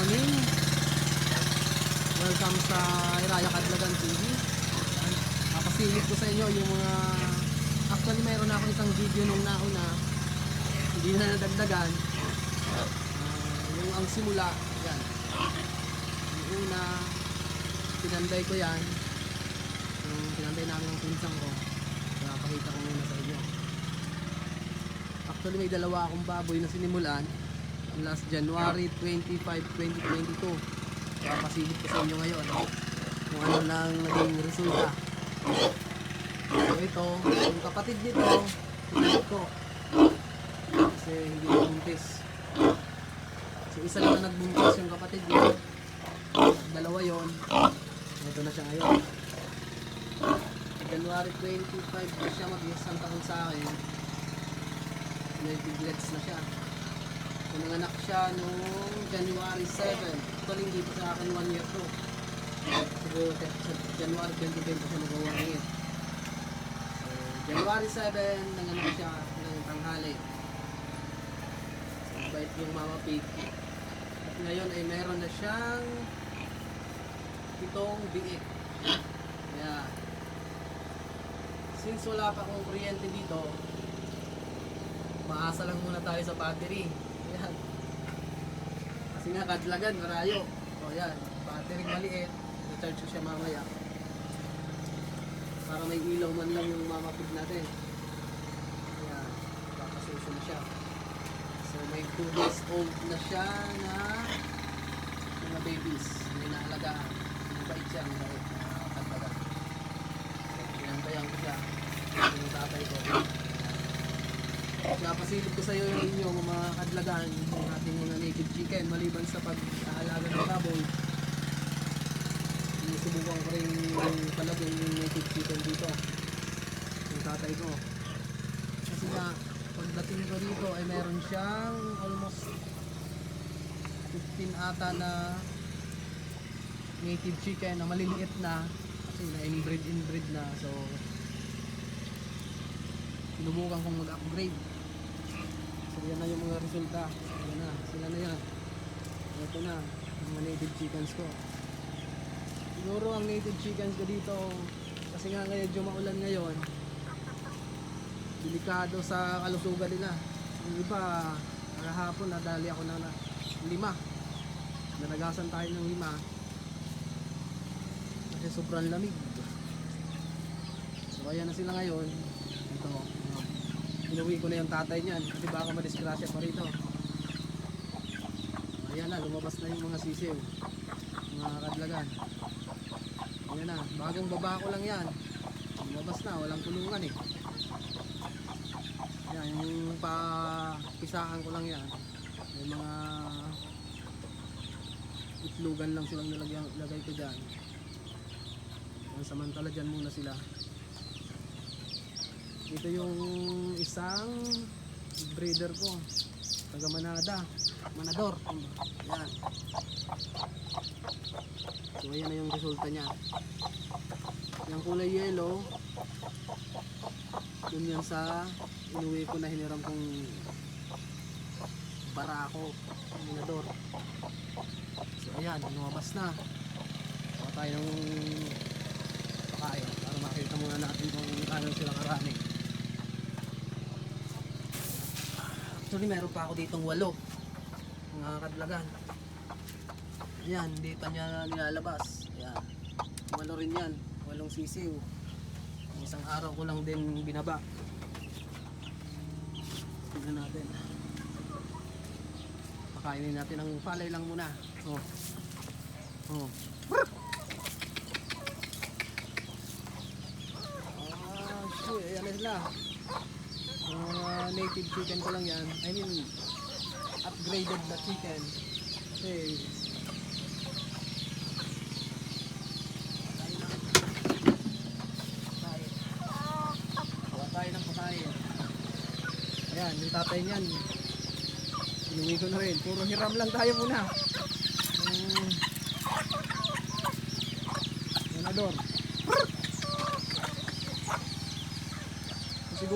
morning. Welcome sa Iraya Kadlagan TV. Papasilip ko sa inyo yung mga... Actually, mayroon na akong isang video nung nauna. Hindi na nadagdagan. Ah, yung ang simula, yan. Yung una, pinanday ko yan. Yung pinanday namin ng pinsang ko. Kaya pakita ko muna sa inyo. Actually, may dalawa akong baboy na sinimulan last January 25, 2022. Kaya pasilip ko sa inyo ngayon kung ano lang naging resulta. So ito, yung kapatid nito, pinalik ko. Kasi hindi na buntis. So isa lang na nagbuntis yung kapatid niya. Dalawa yon. Ito na siya ngayon. January 25 na siya mag-isang taon sa akin. May piglets na siya. Nanganak siya noong January 7. Actually, hindi pa sa akin 1 year to. Siguro sa January 2020 siya mag-1 year. January 7, nanganak siya ng tanghali. So, bait yung mama pig. At ngayon ay meron na siyang pitong biik. Kaya, since wala pa akong kuryente dito, maasa lang muna tayo sa battery. Nga kadlagan, marayo. O yan, battery maliit. I-charge ko siya mamaya. Para may ilaw man lang yung mamapig natin. Ayan, kakasuso na siya. So may 2 days old na siya na mga babies. May naalagaan. Mabait siya, mabait. Nakakadlagan. So, pinantayan ko siya. Yung tatay ko. Napasilip ko sa iyo yung inyong mga kadlagan yung ating mga native chicken maliban sa pag-aalaga ng baboy. Sinusubukan ko rin palagay yung native chicken dito. Yung tatay ko. Kasi nga, pagdating ko dito ay meron siyang almost 15 ata na native chicken na maliliit na kasi na inbreed inbreed na so sinubukan kong mag-upgrade so yan na yung mga resulta. Yan na, sila na yan. Ito na, yung mga native chickens ko. Siguro ang native chickens ko dito kasi nga ngayon maulan ngayon. Delikado sa kalusugan nila. Yung iba kahapon nadali ako ng na, lima. Nalagasan tayo ng lima. Kasi sobrang lamig. So kaya na sila ngayon. Ito inuwi ko na yung tatay niyan kasi baka madisgrasya pa rito. Ayan na lumabas na yung mga sisiw mga kadlagan. Ayan na bagong baba ko lang yan. Lumabas na walang kulungan eh. Yan yung papisaan ko lang yan. May mga itlugan lang silang nilagay, lagay ko dyan. Yan, samantala dyan muna sila ito yung isang breeder ko. Taga Manada. Manador. Yan. So ayan na yung resulta niya. Yung kulay yellow yun yan sa inuwi ko na hiniram kong barako Manador. So ayan lumabas na. Kuha tayo ng pakain para makita muna natin kung ano sila karami Actually, meron pa ako ditong walo. Mga kadlagan. Ayan, hindi pa niya nilalabas. Ayan. Walo rin yan. Walong sisiw. Isang araw ko lang din binaba. Tignan natin. Pakainin natin ang palay lang muna. Oh. Oh. Ah, shit. Ayan na sila. Native chicken ko lang yan. I mean, upgraded na chicken. Gawa tayo ng pakain. Ayan, yung tatay niyan. Inuwi ko na rin. Puro hiram lang tayo muna. Um, Ganador.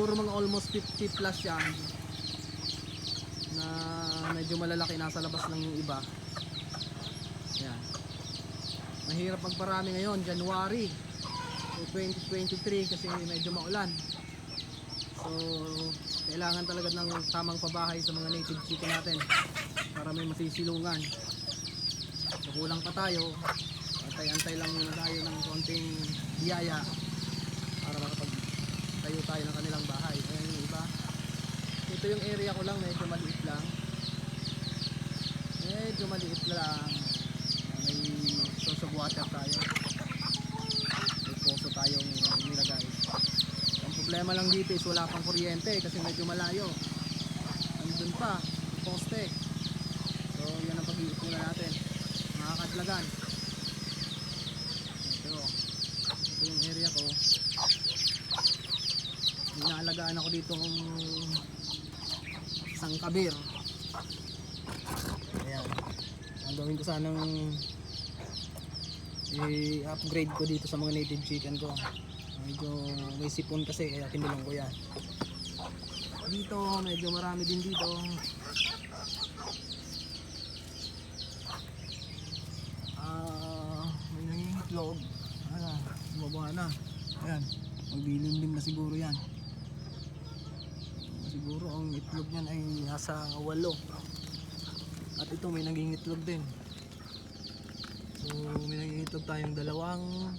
Siguro mga almost 50 plus yan na medyo malalaki nasa labas lang yung iba Ayan. Mahirap magparami ngayon, January. So 2023 kasi medyo maulan. So kailangan talaga ng tamang pabahay sa mga native chicken natin para may masisilungan. So, pa tayo. Antay-antay lang muna tayo ng konting biyaya para makapag tayo tayo ng kanilang bahay. Ayan yung iba. Ito yung area ko lang, medyo maliit lang. Medyo maliit lang. May source of water tayo. May poso tayong nilagay. Ang problema lang dito is wala pang kuryente kasi medyo malayo. Andun pa, poste. So yan ang pag-iipunan natin. Makakadlagan. Ito. Ito yung area ko. Inaalagaan ako dito ng isang kabir. Ayan. Ang gawin ko sanang i-upgrade ko dito sa mga native chicken ko. Medyo may sipon kasi kaya kinulong ko yan. Dito, medyo marami din dito. Ah, may nangingitlog. Ah, bumaba na. Ayan, maglilimlim na siguro yan. Siguro ang itlog niyan ay nasa walo. At ito may nangingitlog din. So may nangingitlog tayong dalawang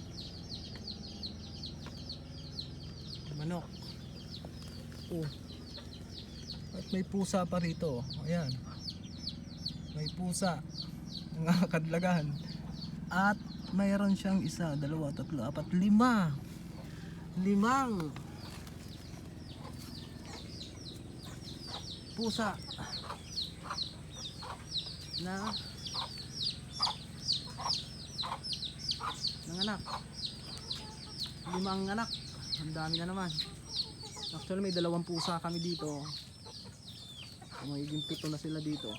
manok. Oh. At may pusa pa rito. Ayan. May pusa. Ang kadlagan. At mayroon siyang isa, dalawa, tatlo, apat, lima. Limang pusa. Na. Nanganak limang anak. Ang dami na naman. Actually may dalawang pusa kami dito. Magiging pito na sila dito.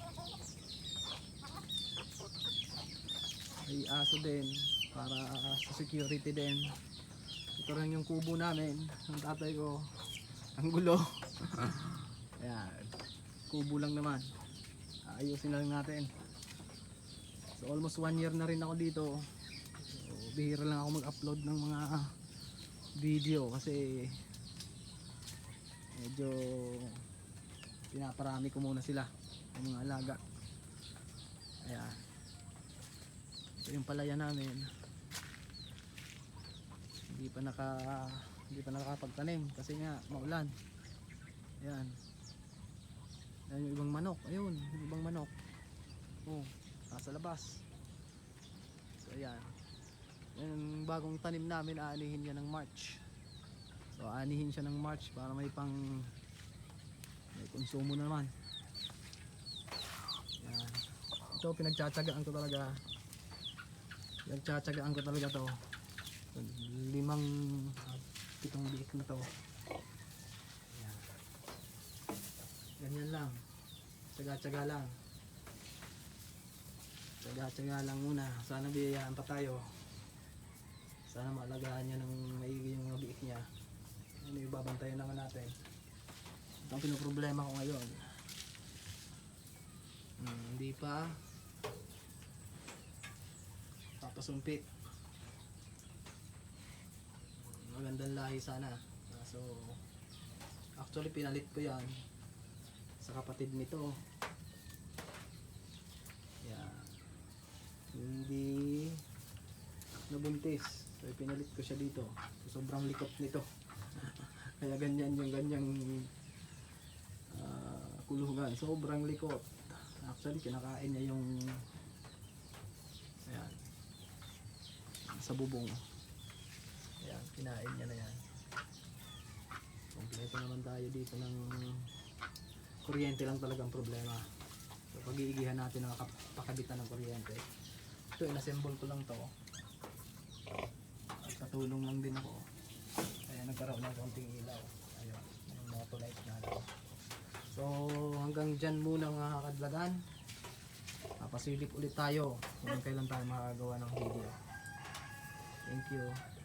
May aso din para sa security din. Ito rin yung kubo namin. Ng tatay ko. Ang gulo. Ayan kubo lang naman. Ayusin lang natin. So almost one year na rin ako dito. So bihira lang ako mag upload ng mga video kasi medyo pinaparami ko muna sila ng mga alaga. Ayan. Ito yung palaya namin hindi pa naka hindi pa nakakapagtanim kasi nga maulan. Ayan Ayan yung ibang manok. Ayun, yung ibang manok. Oh, nasa labas. So ayan. Yung bagong tanim namin, aanihin niya ng March. So aanihin siya ng March para may pang may konsumo naman. Ayan. Ito pinagtsatsagaan ko talaga. Pinagtsatsagaan ko talaga to. Limang ah, pitong biik na to. Ayan. Ganyan lang. Tsaga-tsaga lang. Tsaga-tsaga lang muna. Sana biyayaan pa tayo. Sana maalagaan niya ng maigi yung mga biik niya. Ano yung babantayan naman natin. Ito ang pinoproblema ko ngayon. Hmm, hindi pa papasumpit. Magandang lahi sana. So, actually pinalit ko yan sa kapatid nito. Yan. Hindi nabuntis. So pinalit ko siya dito. So, sobrang likot nito. Kaya ganyan yung ganyang ah, kulungan. Sobrang likot. Actually, kinakain niya yung ayan sa bubong. Ayan, kinain niya na yan. Kompleto naman tayo dito ng kuryente lang talaga ang problema. So pag-iigihan natin ang kapakabitan ng kuryente. Ito, inassemble ko lang to. At katulong lang din ako. Kaya nagkaroon ng konting ilaw. Ayun, yung motolight natin. So hanggang dyan muna mga kakadlagan. Papasilip ulit tayo kung kailan tayo makagawa ng video. Thank you.